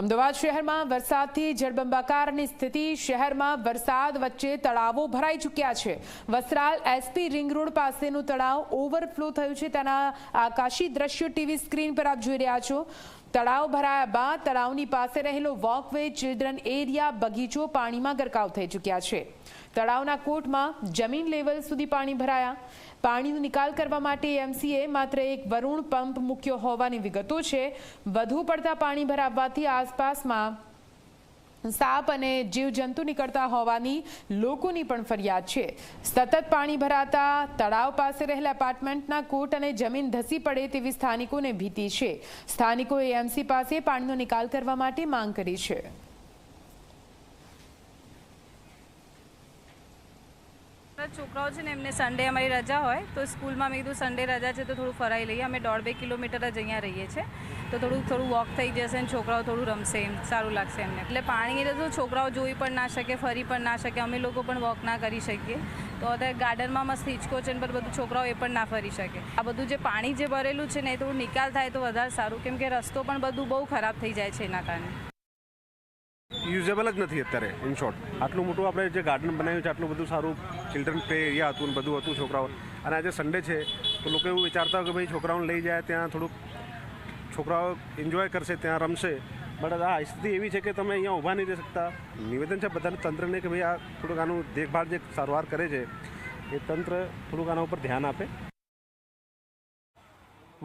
અમદાવાદ શહેરમાં વરસાદથી જળબંબાકારની સ્થિતિ, શહેરમાં વરસાદ વચ્ચે તળાવો ભરાઈ ચૂક્યા છે. વસ્ત્રાલ એસપી રિંગ રોડ પાસેનું તળાવ ઓવરફ્લો થયું છે. તેના આકાશી દ્રશ્યો ટીવી સ્ક્રીન પર આપ જોઈ રહ્યા છો. તળાવ ભરાયા બાદ તળાવની પાસે રહેલો વોકવે ચિલ્ડ્રન એરિયા બગીચો પાણીમાં ગરકાવ થઈ ચૂક્યા છે. તળાવના કોટમાં જમીન લેવલ સુધી પાણી ભરાયા. પાણીનો નિકાલ કરવા માટે એમસીએ માત્ર એક વરુણ પંપ મૂક્યો હોવાની વિગતો છે. વધુ પડતા પાણી ભરાવવાથી આસપાસમાં સાપ અને જીવજંતુ નીકળતા હોવાની લોકોની પણ ફરિયાદ છે. સતત પાણી ભરાતા, તળાવ પાસે રહેલા એપાર્ટમેન્ટના કોટ અને જમીન ધસી પડે તેવી સ્થાનિકોને ભીતિ છે. સ્થાનિકોએ એમસી પાસે પાણીનો નિકાલ કરવા માટે માંગ કરી છે. છોકરાઓ છે ને, એમને સન્ડે અમારી રજા હોય, તો સ્કૂલમાં મેં કીધું સન્ડે રજા છે તો થોડું ફરાઈ લઈએ. અમે દોઢ બે કિલોમીટર જ અહીંયા રહીએ છીએ. તો થોડું થોડું વોક થઈ જશે ને છોકરાઓ થોડું રમશે એમ, સારું લાગશે એમને. એટલે પાણી એટલે તો છોકરાઓ જોઈ પણ ના શકે, ફરી પણ ના શકે, અમે લોકો પણ વોક ના કરી શકીએ. તો અત્યારે ગાર્ડનમાં મસ્ત હિંચકો છે ને પર બધું છોકરાઓ એ પણ ના ફરી શકે. આ બધું જે પાણી જે ભરેલું છે ને એ થોડું નિકાલ થાય તો વધારે સારું, કેમ કે રસ્તો પણ બધું બહુ ખરાબ થઈ જાય છે એના કારણે. યુઝેબલ જ નથી અત્યારે ઇન શોર્ટ આટલું મોટું આપણે જે ગાર્ડન બનાવ્યું છે, આટલું બધું સારું ચિલ્ડ્રન પ્લે એરિયા હતું ને બધું હતું છોકરાઓ. અને આજે સન્ડે છે, તો લોકો એવું વિચારતા કે ભાઈ છોકરાઓને લઈ જાય, ત્યાં થોડુંક છોકરાઓ એન્જોય કરશે ત્યાં રમશે. બટ આ સ્થિતિ એવી છે કે તમે અહીંયા ઊભા નહીં રહી શકતા. નિવેદન છે બધાને તંત્રને કે ભાઈ આ થોડુંક આનું દેખભાળ જે સારવાર કરે છે, એ તંત્ર થોડુંક આના ઉપર ધ્યાન આપે.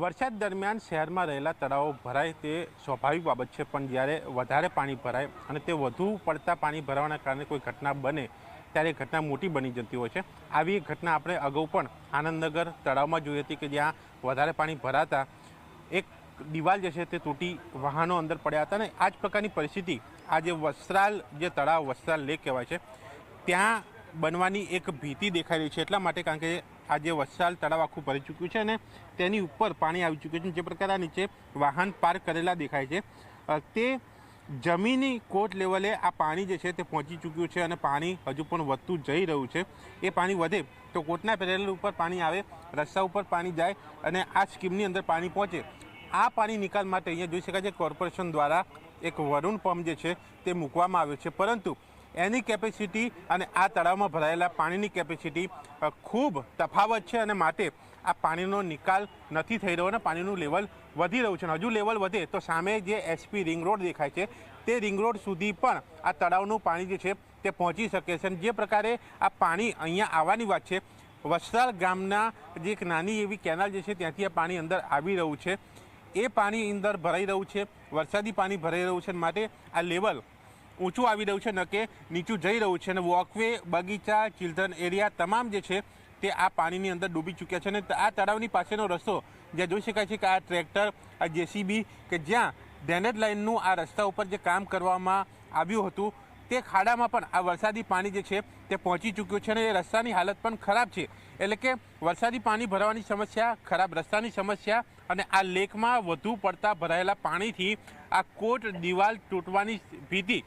વરસાદ દરમિયાન શહેરમાં રહેલા તળાવો ભરાય તે સ્વાભાવિક બાબત છે, પણ જ્યારે વધારે પાણી ભરાય અને તે વધુ પડતા પાણી ભરાવાના કારણે કોઈ ઘટના બને, ત્યારે ઘટના મોટી બની જતી હોય છે. આવી ઘટના આપણે અગાઉ પણ આનંદનગર તળાવમાં જોઈ હતી કે જ્યાં વધારે પાણી ભરાતા એક દિવાલ જે છે તે તૂટી વાહનો અંદર પડ્યા હતા અને આ જ પ્રકારની પરિસ્થિતિ આ જે વસ્ત્રાલ જે તળાવ વસ્ત્રાલ લેક કહેવાય છે, ત્યાં બનવાની એક ભીતિ દેખાઈ રહી છે. એટલા માટે કારણ કે આ જે વસ્ત્રાલ તળાવ આખું ભરી ચૂક્યું છે અને તેની ઉપર પાણી આવી ચૂક્યું છે. જે પ્રકારે આ નીચે વાહન પાર્ક કરેલા દેખાય છે. તે જમીની કોટ લેવલે આ પાણી જે છે તે પહોંચી ચૂક્યું છે અને પાણી હજુ પણ વધતું જઈ રહ્યું છે. એ પાણી વધે તો કોટના પેરેલ ઉપર પાણી આવે, રસ્તા ઉપર પાણી જાય અને આ સ્કીમની અંદર પાણી પહોંચે. આ પાણી નિકાલ માટે અહીંયા જોઈ શકાય છે કોર્પોરેશન દ્વારા એક વરુણ પંપ જે છે તે મૂકવામાં આવ્યો છે. પરંતુ એની કેપેસિટી અને આ તળાવમાં ભરાયેલા પાણીની કેપેસિટી ખૂબ તફાવત છે અને માટે આ પાણીનો નિકાલ નથી થઈ રહ્યો અને પાણીનું લેવલ વધી રહ્યું છે. અને હજુ લેવલ વધે તો સામે જે એસપી રિંગ રોડ દેખાય છે, તે રિંગ રોડ સુધી પણ આ તળાવનું પાણી જે છે તે પહોંચી શકે છે. અને જે પ્રકારે આ પાણી અહીંયા આવવાની વાત છે વસ્ત્રાલ ગામના જે એક નાની એવી કેનાલ જે છે ત્યાંથી આ પાણી અંદર આવી રહ્યું છે. એ પાણી અંદર ભરાઈ રહ્યું છે, વરસાદી પાણી ભરાઈ રહ્યું છે માટે આ લેવલ ઊંચું આવી રહ્યું છે, ન કે નીચું જઈ રહ્યું છે અને વોકવે બગીચા ચિલ્ડ્રન એરિયા તમામ જે છે તે આ પાણીની અંદર ડૂબી ચૂક્યા છે અને આ તળાવની પાસેનો રસ્તો જ્યાં જોઈ શકાય છે કે આ ટ્રેક્ટર આ જેસીબી કે જ્યાં ડ્રેનેજ લાઇનનું આ રસ્તા ઉપર જે કામ કરવામાં આવ્યું હતું તે ખાડામાં પણ આ વરસાદી પાણી જે છે તે પહોંચી ચૂક્યું છે અને એ રસ્તાની હાલત પણ ખરાબ છે. એટલે કે વરસાદી પાણી ભરાવાની સમસ્યા, ખરાબ રસ્તાની સમસ્યા અને આ લેકમાં વધુ પડતા ભરાયેલા પાણીથી આ કોટ દિવાલ તૂટવાની ભીતિ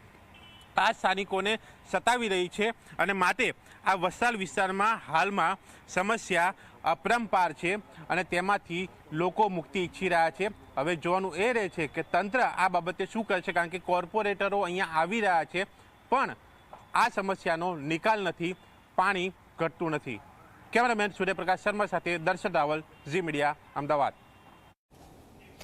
આ સ્થાનિકોને સતાવી રહી છે અને માટે આ વસાલ વિસ્તારમાં હાલમાં સમસ્યા અપરંપાર છે અને તેમાંથી લોકો મુક્તિ ઈચ્છી રહ્યા છે. હવે જોવાનું એ રહે છે કે તંત્ર આ બાબતે શું કરશે? કારણ કે કોર્પોરેટરો અહીંયા આવી રહ્યા છે પણ આ સમસ્યાનો નિકાલ નથી, પાણી ઘટતું નથી. કેમેરામેન સૂર્યપ્રકાશ શર્મા સાથે દર્શન રાવલ, ઝી મીડિયા, અમદાવાદ.